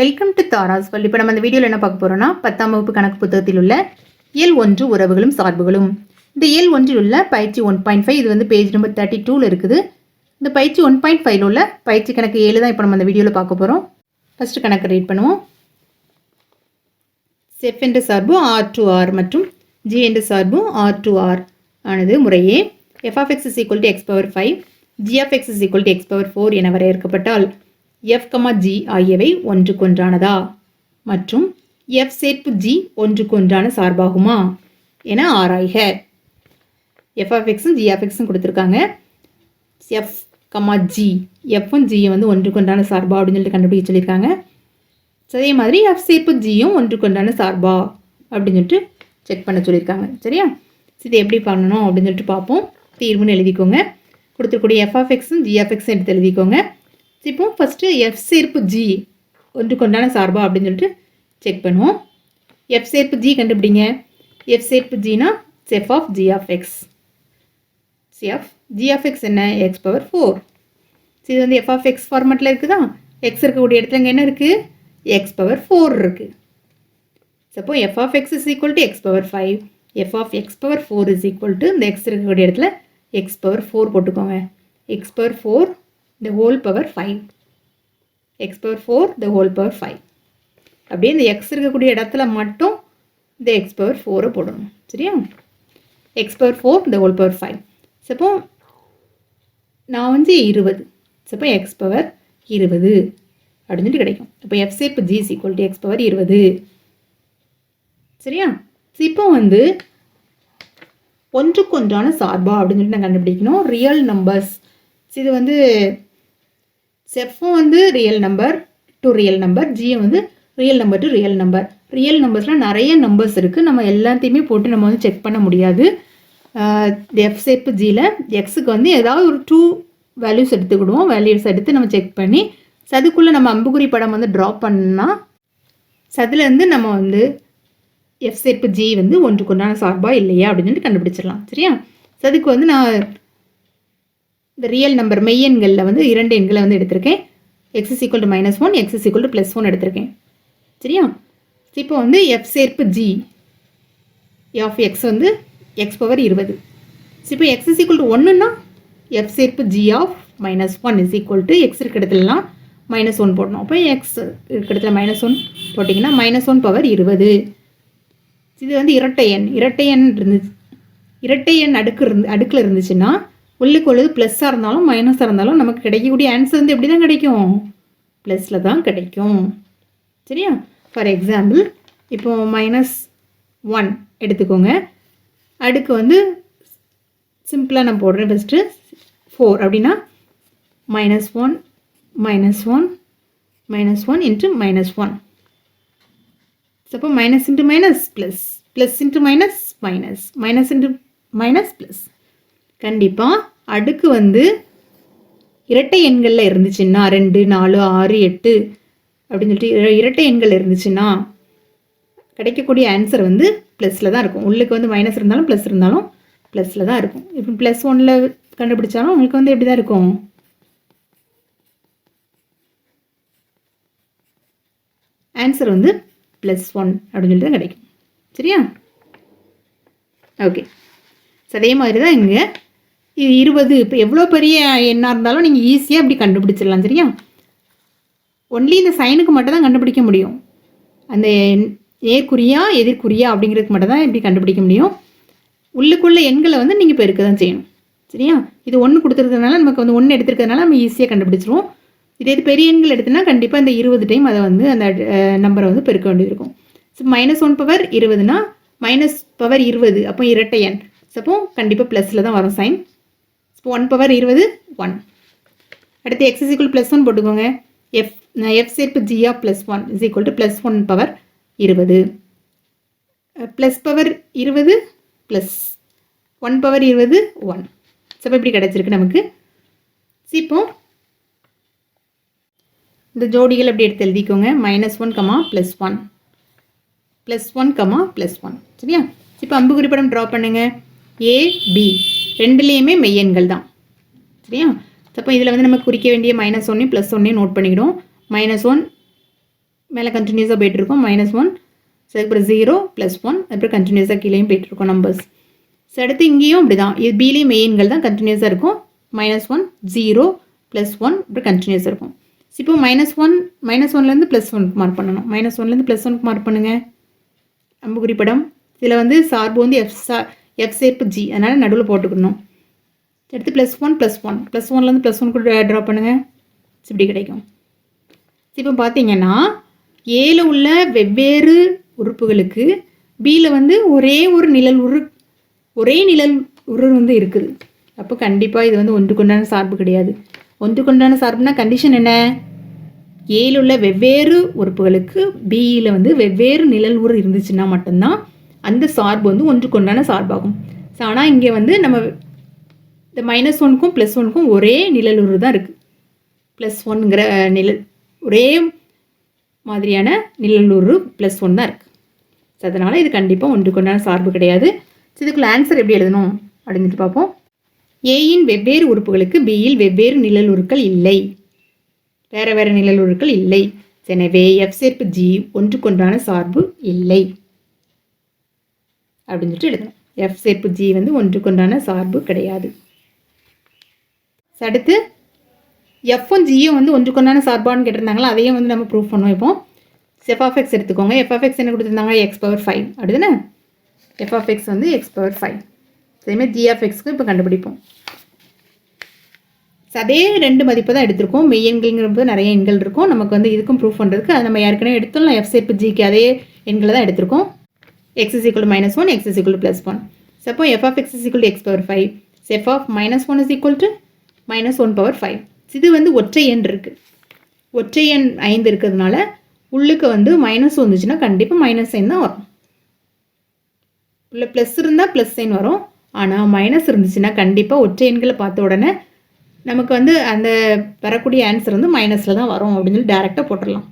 Welcome to Tara's வல் இப்போ நம்ம இந்த வீடியோவில் என்ன பார்க்க போகிறோம்னா பத்தாம் வகுப்பு கணக்கு புத்தகத்தில் உள்ள இயல் ஒன்று உறவுகளும் சார்புகளும். இந்த இயல் ஒன்றில் உள்ள பயிற்சி ஒன் பாயிண்ட் ஃபைவ் இது வந்து பேஜ் நம்பர் தேர்ட்டி டூவில் இருக்குது. இந்த பயிற்சி ஒன் பாயிண்ட் ஃபைவ்ல உள்ள பயிற்சி கணக்கு ஏழு தான் இப்போ நம்ம இந்த வீடியோவில் பார்க்க போகிறோம் ஃபஸ்ட்டு கணக்கு ரீட் பண்ணுவோம். செஃப் என்ற சார்பு ஆர் டு ஆர் மற்றும் ஜி என்ற சார்பு ஆர் டு ஆர் ஆனது முறையே f x is equal to x power five g of x is equal to x power four என வரையறுக்கப்பட்டால் எஃப் கமா ஜி ஆகியவை ஒன்றுக்கொன்றானதா? மற்றும் எஃப் சேர்ப்பு ஜி ஒன்றுக்கொன்றான சார்பாகுமா? என ஆராய்க. எஃப்எஃப்எக்ஸும் ஜிஎஃப்எக்ஸும் கொடுத்துருக்காங்க. எஃப் கமா ஜி எஃப்பும் ஜியும் வந்து ஒன்றுக்கொன்றான சார்பா அப்படின்னு சொல்லிட்டு கண்டுபிடிக்க சொல்லியிருக்காங்க. அதே மாதிரி எஃப் சேர்ப்பு ஜியும் ஒன்றுக்கொண்டான சார்பா அப்படின்னு சொல்லிட்டு செக் பண்ண சொல்லியிருக்காங்க. சரியா? So, இது எப்படி பண்ணணும் அப்படின்னு சொல்லிட்டு பார்ப்போம். தீர்வுன்னு எழுதிக்கோங்க. கொடுத்துருக்கூடிய எஃப் ஜிஎஃப்எக்ஸும் எடுத்து எழுதிக்கோங்க. இப்போ ஃபஸ்ட்டு எஃப் சேர்ப்பு ஜி ஒன்றுக்கொண்டான சார்பா அப்படின்னு சொல்லிட்டு செக் பண்ணுவோம். எஃப் சேர்ப்பு ஜி கண்டுபிடிங்க. எஃப் சேர்ப்பு ஜினா f of g of x of g of x என்ன? எக்ஸ் பவர் ஃபோர் இது வந்து எஃப் ஆஃப் எக்ஸ் ஃபார்மெட்டில் இருக்குதா? எக்ஸ் இருக்கக்கூடிய இடத்துல இங்கே என்ன இருக்குது எக்ஸ் பவர் ஃபோர் இருக்குது suppose f of x is equal to x power five f of x power four is equal to இந்த எக்ஸ் இருக்கக்கூடிய இடத்துல எக்ஸ் பவர் ஃபோர் போட்டுக்கோங்க. X power four the whole power five x power four the whole power five அப்படியே இந்த X இருக்கக்கூடிய இடத்துல மட்டும் இந்த எக்ஸ் பவர் ஃபோரை போடணும். சரியா? X power four the whole power five suppose நான் வந்து இருபது. சப்போ எக்ஸ் பவர் இருபது. அப்படின்னு கிடைக்கும். இப்போ F shape g is equal to x power இருபது. சரியா? இப்போ வந்து ஒன்றுக்கொன்றான சார்பா அப்படின்னு சொல்லி நான் கண்டுபிடிக்கணும். ரியல் நம்பர்ஸ் இது வந்து செஃப்பும் வந்து real number to real number ஜியும் வந்து real number to real number real நம்பர்ஸில் நிறைய நம்பர்ஸ் இருக்குது நம்ம எல்லாத்தையுமே போட்டு நம்ம வந்து செக் பண்ண முடியாது. எஃப் செப்பு ஜியில் எக்ஸுக்கு வந்து ஏதாவது ஒரு டூ வேல்யூஸ் எடுத்துக்கிடுவோம். வேல்யூஸ் எடுத்து நம்ம செக் பண்ணி சதுக்குள்ளே நம்ம அம்புக்குறி படம் வந்து ட்ரா பண்ணால் சதுலேருந்து நம்ம வந்து எஃப் செப்பு ஜி வந்து ஒன்றுக்குண்டான சார்பா இல்லையா அப்படின்னு சொல்லிட்டு கண்டுபிடிச்சிடலாம். சரியா? சதுக்கு வந்து நான் இந்த ரியல் நம்பர் மெய்யெண்களில் வந்து இரண்டு எண்களை வந்து எடுத்திருக்கேன். X is equal to minus one x is equal to plus one எடுத்திருக்கேன். சரியா? இப்போ வந்து எஃப் சேர்ப்பு ஜி ஆஃப் எக்ஸ் வந்து எக்ஸ் பவர் இருபது. இப்போ எக்ஸ் இஸ் ஈக்குவல் டு ஒன்றுன்னா எஃப் சேர்ப்பு g of minus one is equal to x இருக்க இடத்துலலாம் மைனஸ் ஒன் போடணும். அப்போ எக்ஸ் இருக்க இடத்துல மைனஸ் ஒன் போட்டிங்கன்னா மைனஸ் ஒன் பவர் இருபது. இது வந்து இரட்டை எண். இரட்டை எண் இருந்துச்சு. இரட்டை எண் அடுக்கு இருந்து அடுக்கில் இருந்துச்சுன்னா உள்ளுக்கு உள்ளது ப்ளஸ்ஸாக இருந்தாலும் மைனஸாக இருந்தாலும் நமக்கு கிடைக்கக்கூடிய ஆன்சர் வந்து எப்படி தான் கிடைக்கும் ப்ளஸில் தான் கிடைக்கும். சரியா? ஃபார் எக்ஸாம்பிள் இப்போ மைனஸ் ஒன் எடுத்துக்கோங்க. அடுக்கு வந்து சிம்பிளாக நான் போடுறேன் ஃபஸ்ட்டு ஃபோர் அப்படின்னா minus one minus one minus one into minus one அப்போ minus into minus plus plus into minus minus minus into minus plus கண்டிப்பாக அடுக்கு வந்து இரட்டை எண்களில் இருந்துச்சுன்னா ரெண்டு நாலு ஆறு எட்டு அப்படின்னு சொல்லிட்டு இர- இரட்டை எண்கள் இருந்துச்சுன்னா கிடைக்கக்கூடிய ஆன்சர் வந்து ப்ளஸில் தான் இருக்கும். உள்ளுக்கு வந்து மைனஸ் இருந்தாலும் ப்ளஸ் இருந்தாலும் ப்ளஸில் தான் இருக்கும். இப்போ ப்ளஸ் ஒனில் கண்டுபிடிச்சாலும் உங்களுக்கு வந்து எப்படி தான் இருக்கும்? ஆன்சர் வந்து ப்ளஸ் ஒன் அப்படின்னு சொல்லிட்டு தான் கிடைக்கும். சரியா? ஓகே ஸோ அதே மாதிரி தான் இங்கே இருபது இப்போ எவ்வளோ பெரிய எண்ணாக இருந்தாலும் நீங்கள் ஈஸியாக அப்படி கண்டுபிடிச்சிடலாம் சரியா? ஒன்லி இந்த சைனுக்கு மட்டும் தான் கண்டுபிடிக்க முடியும். அந்த ஏற்குறியா எதிர்குறியா அப்படிங்கிறதுக்கு மட்டும் தான் இப்படி கண்டுபிடிக்க முடியும். உள்ளுக்குள்ள எண்களை வந்து நீங்கள் பெருக்க தான் செய்யணும் சரியா? இது ஒன்று கொடுத்துருக்கறதுனால நமக்கு வந்து ஒன்று எடுத்துருக்கிறதுனால நம்ம ஈஸியாக கண்டுபிடிச்சிருவோம். இதே இது பெரிய எண்கள் எடுத்தோன்னா கண்டிப்பாக இந்த இருபது டைம் அதை வந்து அந்த நம்பரை வந்து பெருக்க வேண்டியிருக்கும். ஸோ மைனஸ் ஒன் பவர் இருபதுனா மைனஸ் பவர் இருபது அப்போ இரட்டை எண். ஸோ அப்போ கண்டிப்பாக ப்ளஸில் தான் வரும் சைன் ஒன் பவர் இருபது ஒன் அடுத்து எக்ஸ் இஸ் ப்ளஸ் ஒன் போட்டுக்கோங்க. எஃப் எஃப் சேர்ப்பு g of plus one is equal to plus one power இருபது. ப்ளஸ் பவர் இருபது ப்ளஸ் ஒன் பவர் இருபது ஒன் ஸோ இப்படி கிடச்சிருக்கு நமக்கு. So, இப்போ இந்த ஜோடிகள் அப்படி எடுத்து எழுதிக்கோங்க. Minus one comma plus one plus one comma plus one சரியா? இப்போ அம்பு குறிப்படம் ட்ரா பண்ணுங்கள் ஏ பி ரெண்டுலேயுமே மெய்யெண்கள் தான். சரியா? அப்போ இதில் வந்து நம்ம குறிக்க வேண்டிய மைனஸ் ஒன்னையும் ப்ளஸ் ஒன்னையும் நோட் பண்ணிக்கிடும் மைனஸ் ஒன் மேலே கண்டினியூஸாக போயிட்டுருக்கோம். மைனஸ் ஒன் ஸோ அதுக்கப்புறம் ஜீரோ ப்ளஸ் ஒன் அப்புறம் கண்டினியூஸாக கீழேயும் போயிட்டுருக்கோம் நம்பர்ஸ் ஸோ அடுத்து இங்கேயும் அப்படி தான் இது பிலேயும் மெயின்கள் தான். கண்டினியூஸாக இருக்கும். Minus one zero plus one அப்புறம் கண்டினியூஸாக இருக்கும். ஸோ இப்போ மைனஸ் ஒன் மைனஸ் ஒன்லேருந்து ப்ளஸ் ஒனுக்கு மார்க் பண்ணணும். மைனஸ் ஒன்லேருந்து ப்ளஸ் ஒனுக்கு மார்க் பண்ணுங்கள் அம்புக்குறி படம். இதில் வந்து சார்பு வந்து எஃப் சார் எஃப் சேர்ப்பு ஜி அதனால் நடுவில் போட்டுக்கணும். அடுத்து plus one plus one plus ஒன்லேருந்து ப்ளஸ் ஒன் கூட ட்ரா பண்ணுங்கள் இப்படி கிடைக்கும். இப்போ பார்த்தீங்கன்னா ஏல உள்ள வெவ்வேறு உறுப்புகளுக்கு பியில் வந்து ஒரே ஒரு நிழல் உரு ஒரே நிழல் உரு வந்து இருக்குது. அப்போ கண்டிப்பாக இது வந்து ஒன்றுக்குண்டான சார்பு கிடையாது. ஒன்றுக்குண்டான சார்புனா கண்டிஷன் என்ன? ஏல உள்ள வெவ்வேறு உறுப்புகளுக்கு பியில் வந்து வெவ்வேறு நிழல் உரு இருந்துச்சுன்னா மட்டும்தான் அந்த சார்பு வந்து ஒன்றுக்குண்டான சார்பாகும். ஸோ ஆனால் இங்கே வந்து நம்ம இந்த மைனஸ் ஒனுக்கும் ப்ளஸ் ஒனுக்கும் ஒரே நிழலுறு தான் இருக்குது ப்ளஸ் ஒன்ங்கிற நிழல் ஒரே மாதிரியான நிழலுறு ப்ளஸ் ஒன் தான் இருக்குது ஸோ அதனால் இது கண்டிப்பாக ஒன்றுக்குண்டான சார்பு கிடையாது. ஸோ இதுக்குள்ள ஆன்சர் எப்படி எழுதணும்? அப்படின்ட்டு பார்ப்போம். ஏயின் வெவ்வேறு உறுப்புகளுக்கு பியில் வெவ்வேறு நிழலுருக்கள் இல்லை. வேறு வேறு நிழலுருக்கள் இல்லை. எனவே எஃப் சேர்ப்பு ஜி ஒன்றுக்கொன்றான சார்பு இல்லை. அப்படின்னு சொல்லிட்டு எழுதணும். எஃப் சேர்ப்பு ஜி வந்து ஒன்றுக்குண்டான சார்பு கிடையாது. அடுத்து எஃப்பும் ஜியும் வந்து ஒன்றுக்குண்டான சார்பான்னு கேட்டிருந்தாங்களா? அதையும் வந்து நம்ம ப்ரூவ் பண்ணுவோம் இப்போ. எஃப்ஆஃப்எக்ஸ் எடுத்துக்கோங்க. எஃப்ஆஃப்எக்ஸ் என்ன கொடுத்துருந்தாங்க? எக்ஸ் பவர் ஃபைவ் அப்படிதானே? எஃப்ஆஃப்எக்ஸ் வந்து எக்ஸ் பவர் ஃபைவ் அதேமாதிரி ஜிஎஃப்எக்ஸ்க்கு இப்போ கண்டுபிடிப்போம். அதே ரெண்டு மதிப்பு தான் எடுத்திருக்கோம். மெய் எண்கள்ங்கிறப்போ நிறைய எண்கள் இருக்கும். நமக்கு வந்து இதுக்கும் ப்ரூஃப் பண்ணுறதுக்கு அது நம்ம ஏற்கனவே எடுத்தோம் எஃப் சேர்ப்பு ஜிக்கு அதே எண்களை தான் எடுத்திருக்கோம். X is equal minus one x is equal plus one suppose f of x is equal x power five f of minus one is equal to minus one power five இது வந்து ஒற்றை எண் இருக்குது ஒற்றை எண் ஐந்து இருக்கிறதுனால உள்ளுக்கு வந்து மைனஸ் வந்துச்சுன்னா கண்டிப்பாக மைனஸ் சைன் தான் வரும். உள்ள ப்ளஸ் இருந்தால் ப்ளஸ் சைன் வரும். ஆனால் மைனஸ் இருந்துச்சுன்னா கண்டிப்பாக ஒற்றை எண்களை பார்த்த உடனே நமக்கு வந்து அந்த வரக்கூடிய ஆன்சர் வந்து மைனஸில் தான் வரும் அப்படின்னு சொல்லி டேரெக்டாக போட்டுடலாம்.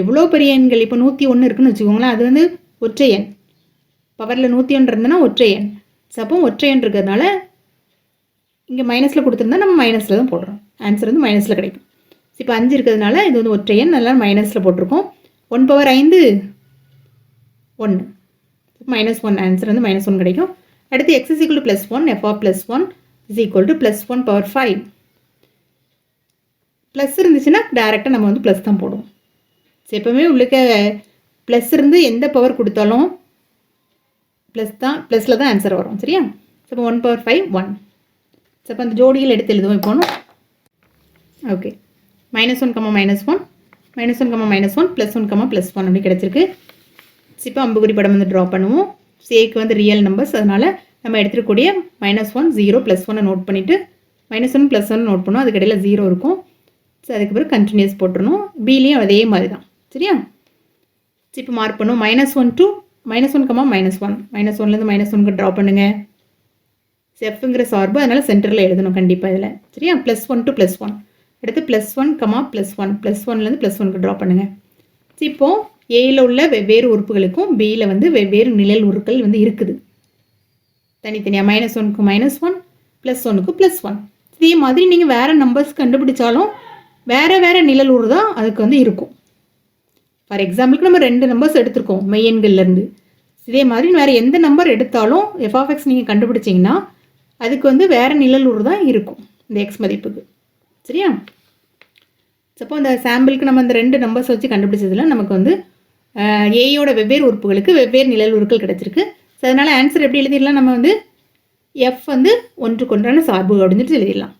எவ்வளோ பெரிய எண்கள்? இப்போ நூற்றி ஒன்று இருக்குன்னு வச்சுக்கோங்களேன். அது வந்து ஒற்றை எண். பவரில் நூற்றி ஒன்று இருந்ததுன்னா ஒற்றை எண். சப்போ ஒற்றை எண் இருக்கிறதுனால இங்கே மைனஸில் கொடுத்துருந்தா நம்ம மைனஸில் தான் போடுறோம். ஆன்சர் வந்து மைனஸில் கிடைக்கும். இப்போ அஞ்சு இருக்கிறதுனால இது வந்து ஒற்றை எண் நல்லா மைனஸில் போட்டிருக்கோம். ஒன் பவர் ஐந்து ஒன்று மைனஸ் ஒன் ஆன்சர் வந்து மைனஸ் ஒன் கிடைக்கும். அடுத்து x is equal plus one f of plus one is equal to plus one power five plus இருந்துச்சுன்னா டேரெக்டாக நம்ம வந்து ப்ளஸ் தான் போடுவோம். ஸோ எப்போவுமே உள்ளுக்க ப்ளஸ் இருந்து எந்த பவர் கொடுத்தாலும் ப்ளஸ் தான் ப்ளஸில் தான் ஆன்சர் வரும் சரியா? இப்போ one power five one so அப்போ அந்த ஜோடியில் எடுத்து எழுதுவோம் இப்போனும் okay minus one comma minus one minus one comma minus one plus one comma plus one அப்படி கிடச்சிருக்கு. இப்போ அம்புக்குறி படம் வந்து ட்ரா பண்ணுவோம். சேக்கு வந்து ரியல் நம்பர்ஸ் அதனால் நம்ம எடுத்துருக்கூடிய மைனஸ் ஒன் ஜீரோ ப்ளஸ் ஒன்னை நோட் பண்ணிவிட்டு minus one plus one note பண்ணுவோம் அதுக்கடையில் ஜீரோ இருக்கும். ஸோ அதுக்கப்புறம் கண்டினியூஸ் போட்டுருணும் பிலேயும் அதே மாதிரி தான் சரியா? இப்போ மார்க் பண்ணுவோம். Minus one to minus one comma minus one minus ஒன்லேருந்து மைனஸ் ஒனுக்கு ட்ரா பண்ணுங்கள் செஃப்ங்கிற சார்பு அதனால் சென்டரில் எழுதணும் கண்டிப்பாக இதில். சரியா? Plus one to plus one அடுத்து plus one comma plus one plus ஒன்லேருந்து ப்ளஸ் ஒனுக்கு ட்ரா பண்ணுங்கள் இப்போது ஏயில் உள்ள வெவ்வேறு உறுப்புகளுக்கும் பியில் வந்து வெவ்வேறு நிழல் உருக்கள் வந்து இருக்குது. தனித்தனியாக மைனஸ் ஒனுக்கு மைனஸ் ஒன் ப்ளஸ் ஒனுக்கு ப்ளஸ் ஒன் இதே மாதிரி நீங்கள் வேறு நம்பர்ஸ் கண்டுபிடிச்சாலும் வேறு வேறு நிழல் உரு தான் அதுக்கு வந்து இருக்கும். ஃபார் எக்ஸாம்பிளுக்கு நம்ம ரெண்டு நம்பர்ஸ் எடுத்திருக்கோம் மெய்யன்கள்லேருந்து இதே மாதிரி வேறு எந்த நம்பர் எடுத்தாலும் எஃப்ஆஃப்எக்ஸ் நீங்கள் கண்டுபிடிச்சிங்கன்னா அதுக்கு வந்து வேறு நிழலூர் தான் இருக்கும் இந்த எக்ஸ் மதிப்புக்கு. சரியா? சப்போ அந்த சாம்பிளுக்கு நம்ம அந்த ரெண்டு நம்பர்ஸ் வச்சு கண்டுபிடிச்சதுல நமக்கு வந்து ஏயோட வெவ்வேறு உறுப்புகளுக்கு வெவ்வேறு நிழல் கிடச்சிருக்கு. ஸோ அதனால் ஆன்சர் எப்படி எழுதிடலாம்? நம்ம வந்து எஃப் வந்து ஒன்றுக்கொன்றான சார்பு அப்படின்னு சொல்லி எழுதிடலாம்.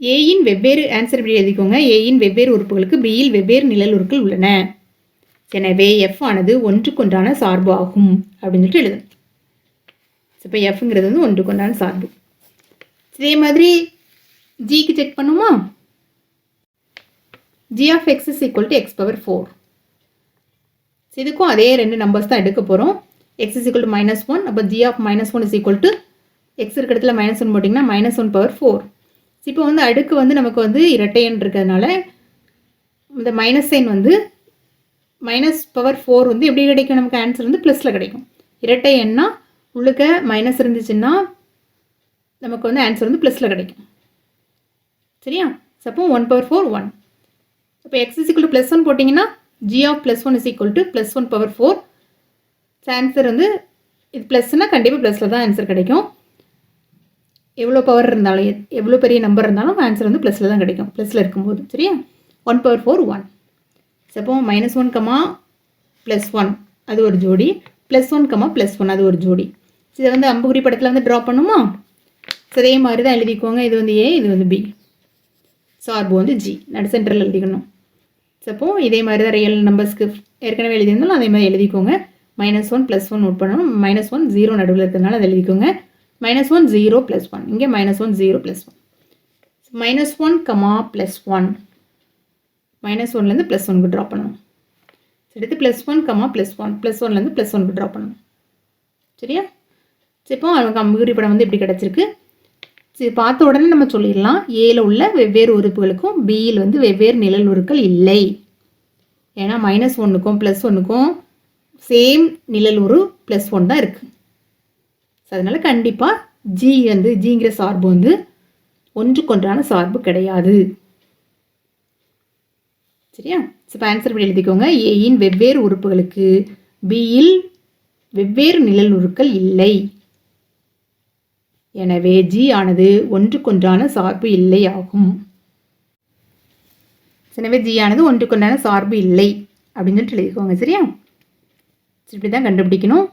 ஏயின் வெவ்வேறு ஆன்சர் இப்படி எழுதிக்கோங்க. ஏயின் வெவ்வேறு உறுப்புகளுக்கு பியில் வெவ்வேறு நிழல் உருக்கள் உள்ளன. எனவே எஃப் ஆனது ஒன்றுக்கொன்றான சார்பு ஆகும் அப்படின்னு சொல்லிட்டு எழுதணும். இப்போ எஃப்ங்கிறது வந்து ஒன்றுக்கொண்டான சார்பு. இதே மாதிரி ஜிக்கு செக் பண்ணுமா? G of x is equal to x power four இதுக்கும் அதே ரெண்டு நம்பர்ஸ் தான் எடுக்க போகிறோம் x is equal to minus one அப்போ g of minus one is equal to x இருக்கிற இடத்துல மைனஸ் ஒன் போட்டிங்கன்னா மைனஸ் ஒன் பவர் ஃபோர் இப்போ வந்து அடுக்கு வந்து நமக்கு வந்து இரட்டையன் இருக்கிறதுனால இந்த மைனஸ் சைன் வந்து மைனஸ் பவர் ஃபோர் வந்து எப்படி கிடைக்கும்? நமக்கு ஆன்சர் வந்து ப்ளஸில் கிடைக்கும். இரட்டை எண்ணா உள்ளுக்க மைனஸ் இருந்துச்சுன்னா நமக்கு வந்து ஆன்சர் வந்து ப்ளஸில் கிடைக்கும். சரியா? Suppose one power four one இப்போ x is equal plus one போட்டிங்கன்னா g of plus one is equal to plus one power four answer வந்து இது ப்ளஸ்னால் கண்டிப்பாக ப்ளஸில் தான் ஆன்சர் கிடைக்கும். எவ்வளோ பவர் இருந்தாலும் எவ்வளோ பெரிய நம்பர் இருந்தாலும் ஆன்சர் வந்து ப்ளஸில் தான் கிடைக்கும். ப்ளஸில் இருக்கும்போது சரியா? One power four one suppose minus one comma plus one அது ஒரு ஜோடி. Plus one comma plus one அது ஒரு ஜோடி. இதை வந்து அம்புகுறி படத்தில் வந்து ட்ரா பண்ணுமா? So, அதே மாதிரி தான் எழுதிக்கோங்க. இது வந்து ஏ இது வந்து பி சார்பு வந்து ஜி நடு சென்டரில் எழுதிக்கணும். சப்போ இதே மாதிரி தான் ரியல் நம்பர்ஸ்க்கு ஏற்கனவே எழுதியிருந்தாலும் அதே மாதிரி எழுதிக்கோங்க. Minus one plus one note பண்ணணும். மைனஸ் ஒன் ஜீரோ நடுவில் இருக்கிறதுனால அதை எழுதிக்கோங்க. Minus one zero plus one இங்கே minus one zero plus one minus one comma plus one minus ஒன்லேருந்து ப்ளஸ் ஒனுக்கு ட்ரா பண்ணணும் அடுத்து plus one comma plus one plus ஒன்லேருந்து ப்ளஸ் ஒனுக்கு ட்ரா பண்ணணும் சரியா? சரி இப்போ அவங்க அம்புகுறி படம் வந்து இப்படி கிடச்சிருக்கு. சரி பார்த்த உடனே நம்ம சொல்லிடலாம். ஏல உள்ள வெவ்வேறு உறுப்புகளுக்கும் பியில் வந்து வெவ்வேறு நிழல் உருக்கள் இல்லை. ஏன்னா மைனஸ் ஒன்றுக்கும் ப்ளஸ் ஒன்றுக்கும் சேம் நிழல் உரு ப்ளஸ் ஒன் தான் இருக்குது ஸோ அதனால் கண்டிப்பாக ஜி வந்து ஜிங்கிற சார்பு வந்து ஒன்றுக்கொன்றான சார்பு கிடையாது. சரியா? ஸோ இப்போ ஆன்சர் இப்படி எழுதிக்கோங்க. ஏயின் வெவ்வேறு உறுப்புகளுக்கு பியில் வெவ்வேறு நிழல் உருக்கள் இல்லை. எனவே ஜி ஆனது ஒன்றுக்கொன்றான சார்பு இல்லை ஆகும். எனவே ஜி ஆனது ஒன்றுக்கொன்றான சார்பு இல்லை. அப்படின்னு சொல்லிட்டு எழுதிக்கோங்க. சரியா? சரி, இப்படி தான் கண்டுபிடிக்கணும்.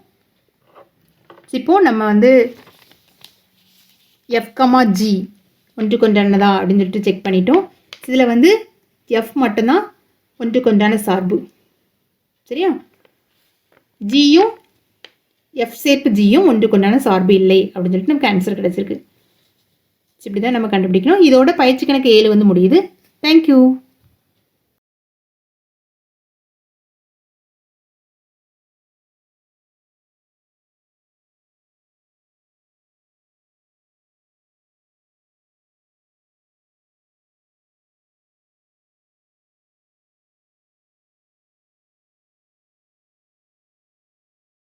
இப்போது நம்ம வந்து எஃப்கமா ஜி ஒன்று கொண்டானதா அப்படின்னு சொல்லிட்டு செக் பண்ணிட்டோம். இதில் வந்து எஃப் மட்டும்தான் ஒன்றுக்கொன்றான சார்பு. சரியா? ஜியும் எஃப் சேர்ப்பு ஜியும் ஒன்று கொண்டான சார்பு இல்லை அப்படின்னு சொல்லிட்டு நமக்கு ஆன்சர் கிடச்சிருக்கு. இப்படி தான் நம்ம கண்டுபிடிக்கணும். இதோட பயிற்சி கணக்கு ஏழு வந்து முடியுது. தேங்க்யூ